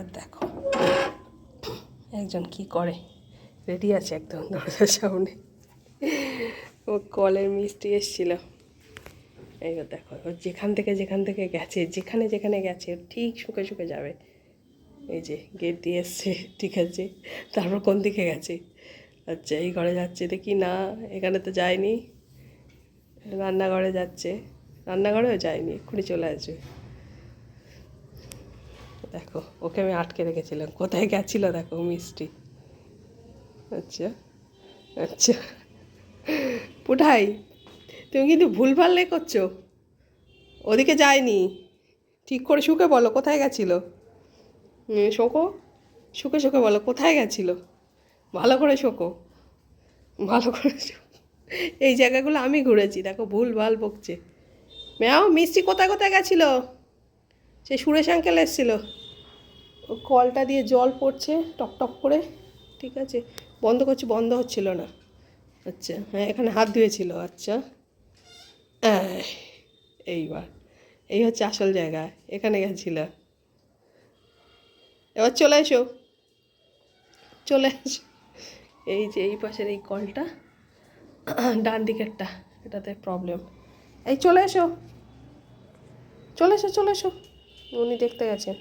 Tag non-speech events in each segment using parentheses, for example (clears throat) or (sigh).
এবার দেখো। একজন কি করে? রেডি আছে একদম দরজার সামনে। ও কলের মিষ্টি এসছিল। এইবার দেখো, ও যেখান থেকে যেখান থেকে গেছে, যেখানে যেখানে গেছে ঠিক শুকে শুকে যাবে। এই যে গেট দিয়ে এসছে, ঠিক আছে। তারপর কোন দিকে গেছে? আচ্ছা এই ঘরে যাচ্ছে দেখি, না, এখানে তো যায়নি। রান্নাঘরে যাচ্ছে। রান্নাঘরেও যায়নি, এক্ষুনি চলে আসবে। দেখো, ওকে আমি আটকে রেখেছিলাম। কোথায় গেছিল দেখো মিষ্টি। আচ্ছা আচ্ছা। পুঠাই, তুমি কিন্তু ভুলভাল লে করছ। ওদিকে যায়নি ঠিক করে শুকে বলো, কোথায় গেছিল? শোকো? শুকে শুকে বলো, কোথায় গেছিল? ভালো করে শোকো। ভালো করে এই জায়গাগুলো আমি ঘুরেছি, দেখো ভুল ভালো বকছে। ম্যাও, মিষ্টি কোথায় কোথায় গেছিল? সে সুরেশ আঙ্কেল এসেছিল। কলটা দিয়ে জল পড়ছে টপ করে ঠিক আছে? বন্ধ করছি বন্ধ হচ্ছিল না। আচ্ছা হ্যাঁ এখানে হাত ধুয়েছিল আচ্ছা। এই, এইবার এই হচ্ছে আসল জায়গা এখানে গেছিল। এবার চলে এসো চলে এসো। এই যে এই পাশের এই কলটা ডান দিকেরটা এটাতে প্রবলেম এই চলে এসো চলে এসো চলে এসো। উনি দেখতে গেছেন।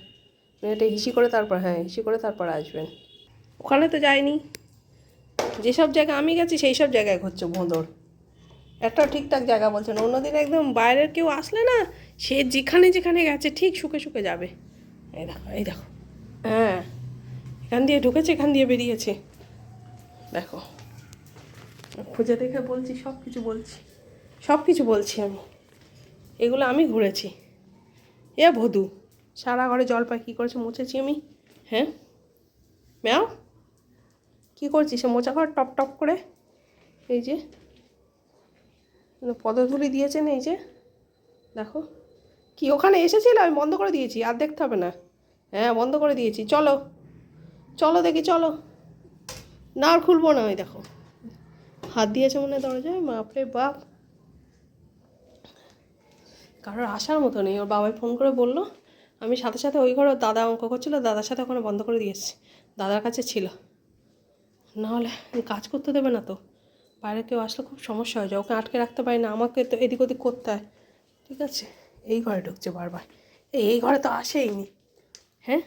এটা হিসি করে তারপর হ্যাঁ হিসি করে তারপর আসবেন। ওখানে তো যায়নি যেসব জায়গা আমি গেছি, সেই সব জায়গায় ঘুরছে ভোঁদর। একটা ঠিকঠাক জায়গা বলছেন অন্যদিন একদম বাইরের কেউ আসলে না, সে যেখানে যেখানে গেছে, ঠিক শুকে শুকে যাবে। এই দেখো এই দেখো। হ্যাঁ এখান দিয়ে ঢুকেছে, এখান দিয়ে বেরিয়েছে। দেখো। খুঁজে দেখে বলছি, সব কিছু বলছি। সব কিছু বলছি আমি। এগুলো আমি ঘুরেছি। এ ভদু। সারা ঘরে জল পায়, কী করেছে, মুছেছি আমি? হ্যাঁ? ম্যাও? কী করছিস? মোচা ঘর টপ টপ করে? এই যে পদধূলি দিয়েছেন এই যে, দেখো। কি, ওখানে এসেছিল? আমি বন্ধ করে দিয়েছি, আর দেখতে হবে না। হ্যাঁ বন্ধ করে দিয়েছি, চলো। চলো দেখি, চলো। না, আর খুলবো না, ওই দেখো। হাত দিয়েছে মনে দরজায়, বাপরে বাপ। কারোর আসার মতো নেই, ওর বাবাই ফোন করে বলল আমি সাথে সাথে ওই ঘরে দাদা অঙ্ক করছিল, দাদার সাথে ওখানে বন্ধ করে দিয়েছি দাদার কাছে ছিল। নাহলে কাজ করতে দেবে না তো। বাইরে কেউ আসলে খুব সমস্যা হয়ে যায়। ওকে আটকে রাখতে পারি না, আমাকে তো এদিক ওদিক করতে হয়। ঠিক আছে? এই ঘরে ঢুকছে বারবার। এই ঘরে তো আসেইনি। হ্যাঁ?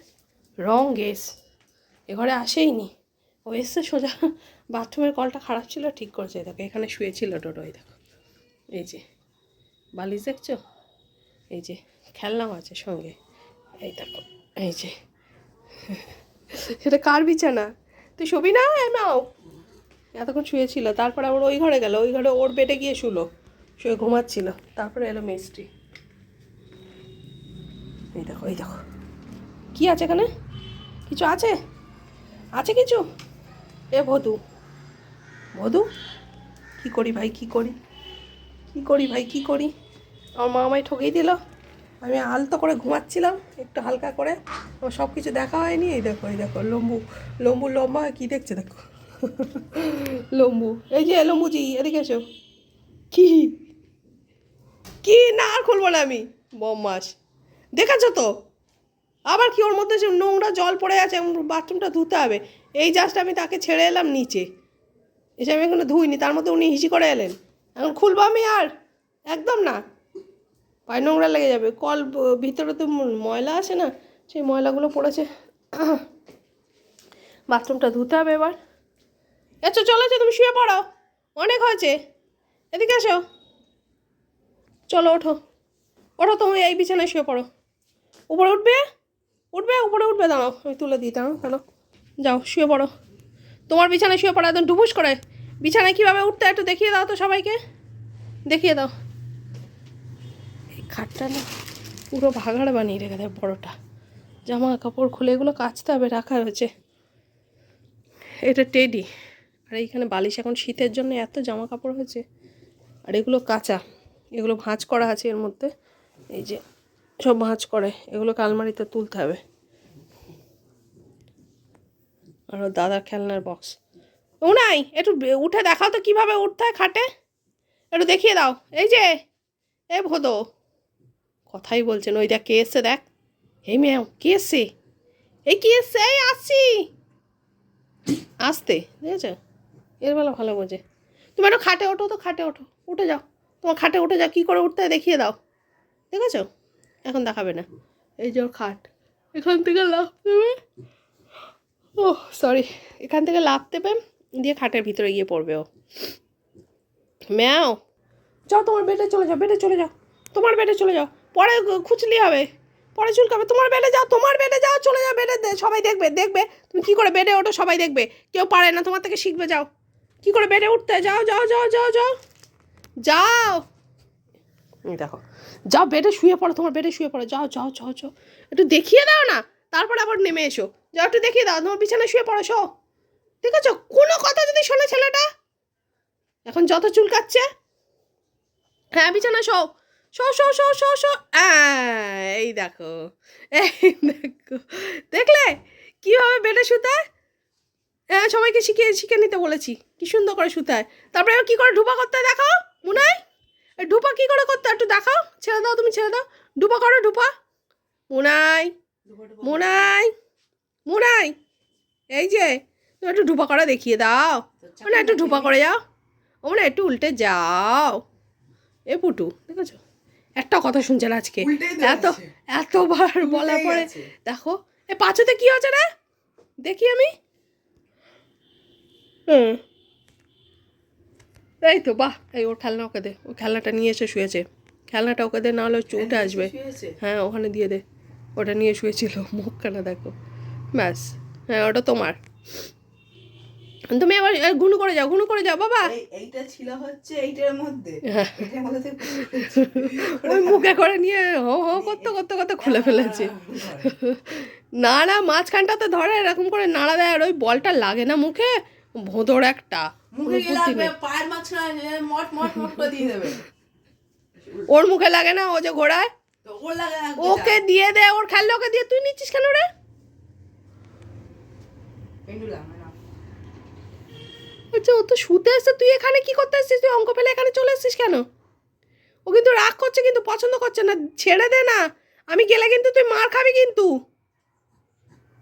রং গেস। এ ঘরে আসেই নি ও এসছে সোজা। বাথরুমের কলটা খারাপ ছিল, ঠিক করেছে। দেখো, এখানে শুয়েছিল টোটো এই দেখো। এই যে, বালিশ দেখছ? এই যে, খেলনাও আছে সঙ্গে। এই দেখো, এই যে। সেটা কার বিছানা? তুই শোবি না? নাও। এতক্ষণ শুয়েছিল, তারপরে আবার ওই ঘরে গেল, ওই ঘরে ওর বেডে গিয়ে শুলো। শুয়ে ঘুমাচ্ছিল, তারপরে এলো মিস্ত্রি এই দেখো এই দেখো। কি আছে এখানে? কিছু আছে? আছে কিছু? এ ভদু। ভদু? কি করি ভাই, কি করি? কি করি ভাই, কি করি? আমার মা আমায় ঠকেই দিল। আমি আলতো করে ঘুমাচ্ছিলাম, একটু হালকা করে। আমার সব কিছু দেখা হয়নি। এই দেখো এই দেখো, লম্বু লম্বু লম্বা কী দেখছে দেখো? লম্বু, এই যে লম্বুজি, এদিকে এসো। কি? কি? না, আর খুলবো না আমি। বম্মাস দেখেছ তো? আবার কি, ওর মধ্যে সে নোংরা জল পড়ে আছে বাথরুমটা ধুতে হবে। এই জাস্ট আমি তাকে ছেড়ে এলাম নিচে। এসে আমি এখনও ধুইনি, তার মধ্যে উনি হিসি করে এলেন। এখন খুলবো আমি আর? একদম না। পায়ে নোংরা লেগে যাবে। কল ভিতরে তো ময়লা আছে না, সেই ময়লাগুলো পড়েছে। বাথরুমটা ধুতে হবে এবার। আচ্ছা চলো তুমি শুয়ে পড়ো। অনেক হয়েছে। এদিকে এসো। চলো, ওঠো। ওঠো, তুমি এই বিছানায় শুয়ে পড়ো। উপরে উঠবে? উঠবে? উপরে উঠবে, দাঁড়াও, আমি তুলে দিই, দাঁড়াও কেন যাও, শুয়ে পড়ো। তোমার বিছানায় শুয়ে পড়ো, একদম ডুবুস করে। বিছানায় কীভাবে উঠতে একটু দেখিয়ে দাও তো সবাইকে। দেখিয়ে দাও। খাটটা না পুরো ভাগাড় বানিয়ে রেখে দেয় বড়টা। জামা কাপড় খুলে এগুলো কাচতে হবে, রাখা হয়েছে এটা টেডি। আর এইখানে বালিশ এখন শীতের জন্য এত জামা কাপড় হয়েছে। আর এগুলো কাঁচা। এগুলো ভাঁজ করা আছে এর মধ্যে। এই যে সব ভাঁজ করে। এগুলোকে আলমারিতে তুলতে হবে। আর দাদার খেলনার বক্স। ও নাই একটু উঠে দেখাও তো কীভাবে উঠতে হয় খাটে। একটু দেখিয়ে দাও। এই যে, এ ভোদো। কথাই বলছেন, ওই দেখ, কে এসছে দেখ? এই ম্যাম, কে এসছে? এই কি এসছে? এই আসছি। আসতে, দেখেছ? এর বেলা ভালো বোঝে। তুমি একটু খাটে ওঠো তো, খাটে ওঠো, উঠে যাও। তোমার খাটে উঠে যাও, কী করে উঠতে দেখিয়ে দাও। দেখেছ? এখন দেখাবে না। এই যে ওর খাট, এখান থেকে লাভ দেবে ও সরি এখান থেকে লাভ দেবে দিয়ে খাটের ভিতরে গিয়ে পড়বে ও। ম্যাও! যাও, তোমার বেডে চলে যাও, বেডে চলে যাও, তোমার বেডে চলে যাও। পরে খুঁজলি হবে। পরে চুলকাবে। তোমার বেডে যাও, তোমার বেডে যাও, চলে যাও বেডে সবাই দেখবে দেখবে। তুমি কী করে বেডে ওঠো সবাই দেখবে। কেউ পারে না, তোমার থেকে শিখবে, যাও। কী করে বেডে উঠতে? যাও যাও যাও যাও যাও। যাও। দেখো। যাও, বেডে শুয়ে পড়ো, তোমার বেডে শুয়ে পড়ো। যাও যাও যাও যাও। একটু দেখিয়ে দাও না, তারপরে আবার নেমে এসো। যাও, একটু দেখিয়ে দাও, তোমার বিছানায় শুয়ে পড়ো, শো। ঠিক আছে কোনো কথা যদি শোনে ছেলেটা। এখন যত চুলকাচ্ছে। হ্যাঁ বিছানা শো। শো শো শো শো শো। এই দেখো এই দেখো। দেখলে? কীভাবে বেডে শুতায় হ্যাঁ সবাইকে শিখিয়ে শিখে নিতে বলেছি। কি সুন্দর করে শুতায় তারপরে কী করে ঢুপা করতে দেখাও এই ঢুপা কী করে করতে একটু দেখাও। ছেড়ে দাও তুমি ছেড়ে দাও। ঢুপা করো ঢুপা। মুনাই মুনাই মুনাই। এই যে তুমি একটু ঢুপা করে দেখিয়ে দাও। মানে একটু ঢুপা করে যাও। ও মানে একটু উল্টে যাও। এ পুটু দেখেছ? একটা কথা শুনছে না আজকে এত এতবার বলার পরে দেখো এ পাঁচুতে কি হচ্ছে না দেখি আমি। হুম। এই তো বাহ এই ওর খেলনা ওকে দে। ও খেলনাটা নিয়ে এসে শুয়েছে। খেলনাটা ওকে দে না হলে ও আসবে। হ্যাঁ ওখানে দিয়ে দে। ওটা নিয়ে শুয়েছিল মুখখানা দেখো। ব্যাস। হ্যাঁ ওটা তোমার। তুমি এবার এ, ঘুনু করে যাও ঘুনু করে যাও বাবা। এই- এইটা ছিল হচ্ছে এইটার মধ্যে। হ্যাঁ। ওই মুখে করে নিয়ে হো হো করতে করতে করতে খুলে ফেলেছে। না না মাঝখানটা তো ধরে এরকম করে নাড়া দেয় আর ওই বলটা লাগে না মুখে। ভোঁদর একটা। ওর মুখে লাগে না ও যে ঘোড়ায়? ওকে দিয়ে দে ওর খেললে ওকে দিয়ে তুই নিচ্ছিস কেন রে? আচ্ছা ও তো শুতে এসছে তুই এখানে কি করতে এসছিস তুই অঙ্ক পেলে এখানে চলে আসছিস কেন? ও কিন্তু রাগ করছে কিন্তু পছন্দ করছে না ছেড়ে দে না। আমি গেলে কিন্তু তুই মার খাবি কিন্তু।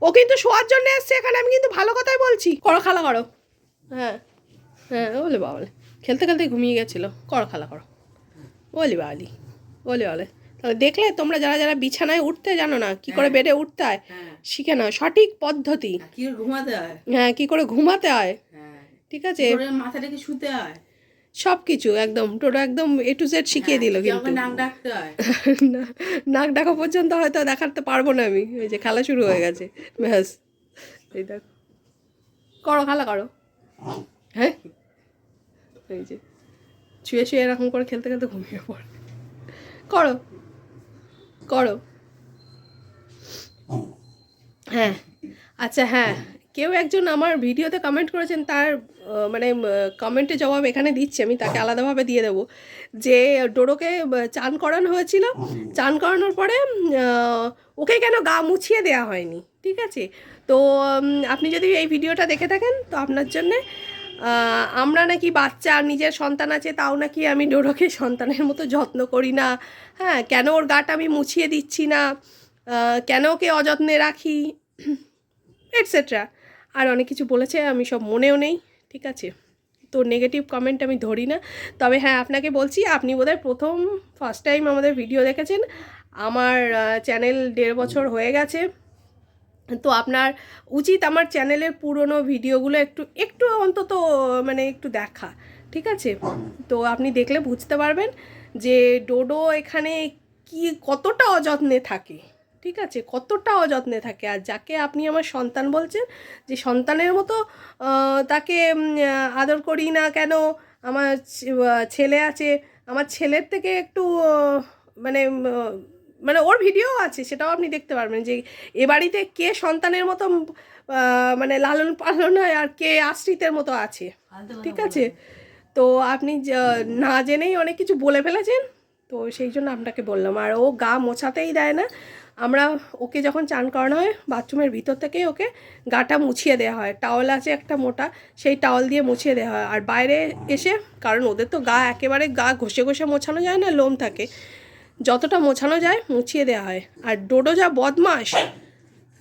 ও কিন্তু শোয়ার জন্য এসছে এখানে আমি কিন্তু ভালো কথাই বলছি। করো খালা করো। হ্যাঁ হ্যাঁ বলে বাবলে। খেলতে খেলতে ঘুমিয়ে গেছিল। করো খালা করো। বলি বাবলি বলি বলে তাহলে দেখলে তোমরা যারা যারা বিছানায় উঠতে জানো না কি করে বেডে উঠতে হয় হ্যাঁ। শিখে নাও। সঠিক পদ্ধতি। কি ঘুমাতে হয়? হ্যাঁ কি করে ঘুমাতে হয়। হ্যাঁ। ঠিক আছে? মাথাটাকে শুতে হয়। সব কিছু একদম। টোটো একদম এ টু জেড শিখিয়ে দিল হ্যাঁ, কিন্তু। নাক ডাকতে (laughs) না- নাক ডাকা পর্যন্ত হয়তো দেখাতে পারব না আমি। ওই যে খেলা শুরু হয়ে গেছে। ব্যাস। এই দেখ। করো খেলা করো। হ্যাঁ? এই যে। শুয়ে শুয়ে এরকম করে খেলতে খেলতে ঘুমিয়ে পড়ে। করো। করো। হ্যাঁ। আচ্ছা হ্যাঁ। কেউ একজন আমার ভিডিওতে কমেন্ট করেছেন তার মানে কমেন্টে জবাব এখানে দিচ্ছি আমি তাকে আলাদাভাবে দিয়ে দেবো। যে ডোডোকে আহ, চান করানো হয়েছিল চান করানোর পরে ওকে কেন গা মুছিয়ে দেওয়া হয়নি ঠিক আছে? তো আপনি যদি এই ভিডিওটা দেখে থাকেন তো আপনার জন্যে আমরা নাকি বাচ্চা নিজের সন্তান আছে তাও নাকি আমি ডোডোকে সন্তানের মতো যত্ন করি না। হ্যাঁ কেন ওর গাটা আমি মুছিয়ে দিচ্ছি না? কেন ওকে অযত্নে রাখি? (clears throat) এটসেট্রা আর অনেক কিছু বলেছে, আমি সব মনেও নেই, ঠিক আছে? তো নেগেটিভ কমেন্ট আমি ধরি না। তবে হ্যাঁ আপনাকে বলছি, আপনি বোধহয় প্রথম ফার্স্ট টাইম আমাদের ভিডিও দেখেছেন। আমার চ্যানেল দেড় বছর হয়ে গেছে। তো আপনার উচিত আমার চ্যানেলের পুরনো ভিডিওগুলো একটু একটু অন্তত মানে একটু দেখা, ঠিক আছে? তো আপনি দেখলে বুঝতে পারবেন যে ডোডো এখানে কি, কতটা অযত্নে থাকে। ঠিক আছে? কতটা অযত্নে থাকে? আর যাকে আপনি আমার সন্তান বলছেন যে সন্তানের মতো তাকে আদর করি না কেন? আমার ছেলে আছে। আমার ছেলের থেকে একটু মানে মানে ওর ভিডিও আছে সেটাও আপনি দেখতে পারবেন যে এ বাড়িতে কে সন্তানের মতো মানে লালন পালন হয় আর কে আশ্রিতের মতো আছে। ঠিক আছে? তো আপনি না জেনেই অনেক কিছু বলে ফেলেছেন। তো সেই জন্য আপনাকে বললাম। আর ও গা মোছাতেই দেয় না। আমরা ওকে যখন চান করানো হয় বাথরুমের ভিতর থেকেই ওকে গাটা মুছিয়ে দেওয়া হয়। টাওয়াল আছে একটা মোটা, সেই টাওয়াল দিয়ে মুছিয়ে দেওয়া হয়। আর বাইরে এসে, কারণ ওদের তো গা একেবারে গা ঘষে ঘষে মোছানো যায় না, লোম থাকে, যতটা মোছানো যায় মুছিয়ে দেওয়া হয়। আর ডোডো যা বদমাস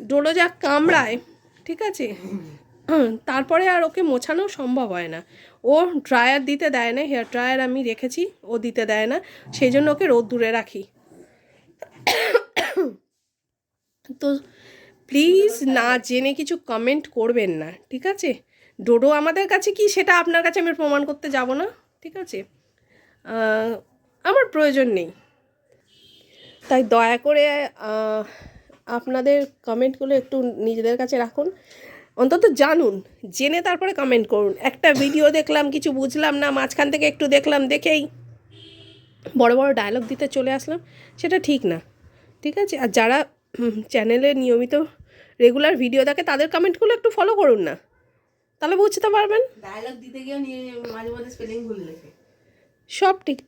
ডোডো যা কামড়ায়, ঠিক আছে? তারপরে আর ওকে মোছানো সম্ভব হয় না। ও ড্রায়ার দিতে দেয় না, হেয়ার ড্রায়ার আমি রেখেছি, ও দিতে দেয় না। সেই জন্য ওকে রোদ দূরে রাখি। তো প্লিজ না জেনে কিছু কমেন্ট করবেন না, ঠিক আছে? ডোডো আমাদের কাছে কি? সেটা আপনার কাছে আমি প্রমাণ করতে যাব না, ঠিক আছে? আমার প্রয়োজন নেই। তাই দয়া করে আপনাদের কমেন্টগুলো একটু নিজেদের কাছে রাখুন। অন্তত জানুন, জেনে তারপরে কমেন্ট করুন। একটা ভিডিও দেখলাম, কিছু বুঝলাম না, মাঝখান থেকে একটু দেখলাম, দেখেই বড় বড় ডায়লগ দিতে চলে আসলাম। সেটা ঠিক না, ঠিক আছে? আর যারা চ্যানেলে নিয়মিত রেগুলার ভিডিও দেখে তাদের কমেন্টগুলো একটু ফলো করুন না। তাহলে বুঝতে পারবেন। ডায়লগ দিতে গিয়ে মাঝে মাঝে স্পেলিং ভুল লেখে। সব ঠিক।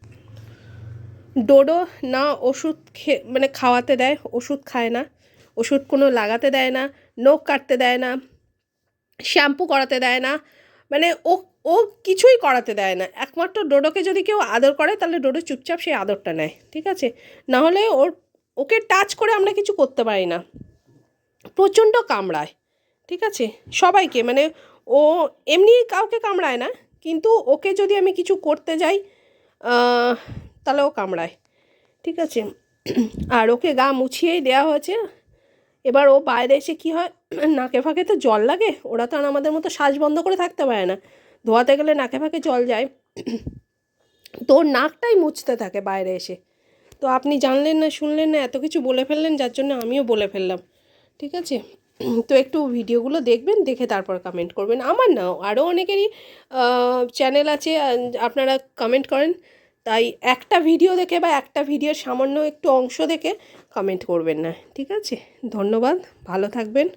ডোডো না ওষুধ খে মানে খাওয়াতে দেয় ওষুধ খায় না। ওষুধ কোনো লাগাতে দেয় না নখ কাটতে দেয় না শ্যাম্পু করাতে দেয় না। মানে ও ও কিছুই করাতে দেয় না। একমাত্র ডোডোকে যদি কেউ আদর করে তাহলে ডোডো চুপচাপ সেই আদরটা নেয় ঠিক আছে? না হলে ওর ওকে টাচ করে আমরা কিছু করতে পারি না। প্রচণ্ড কামড়ায়, ঠিক আছে? সবাইকে মানে ও এমনি কাউকে কামড়ায় না, কিন্তু ওকে যদি আমি কিছু করতে যাই তাহলে ও কামড়ায়, ঠিক আছে? আর ওকে গা মুছিয়েই দেওয়া হয়েছে। এবার ও বাইরে এসে কী হয়, নাকে ফাঁকে তো জল লাগে, ওরা তো আর আমাদের মতো শ্বাস বন্ধ করে থাকতে পারে না। ধোয়াতে গেলে নাকে ফাঁকে জল যায়। তো নাকটাই মুছতে থাকে বাইরে এসে। তো আপনি জানলেন না, শুনলেন না, এত কিছু বলে ফেললেন, যার জন্য আমিও বলে ফেললাম। ঠিক আছে? তো একটু ভিডিওগুলো দেখবেন, দেখে তারপর কমেন্ট করবেন। আমার না, আরও অনেকেরই চ্যানেল আছে, আপনারা কমেন্ট করেন, তাই একটা ভিডিও দেখে বা একটা ভিডিওর সামান্য একটু অংশ দেখে কমেন্ট করবেন না। ঠিক আছে? ধন্যবাদ, ভালো থাকবেন।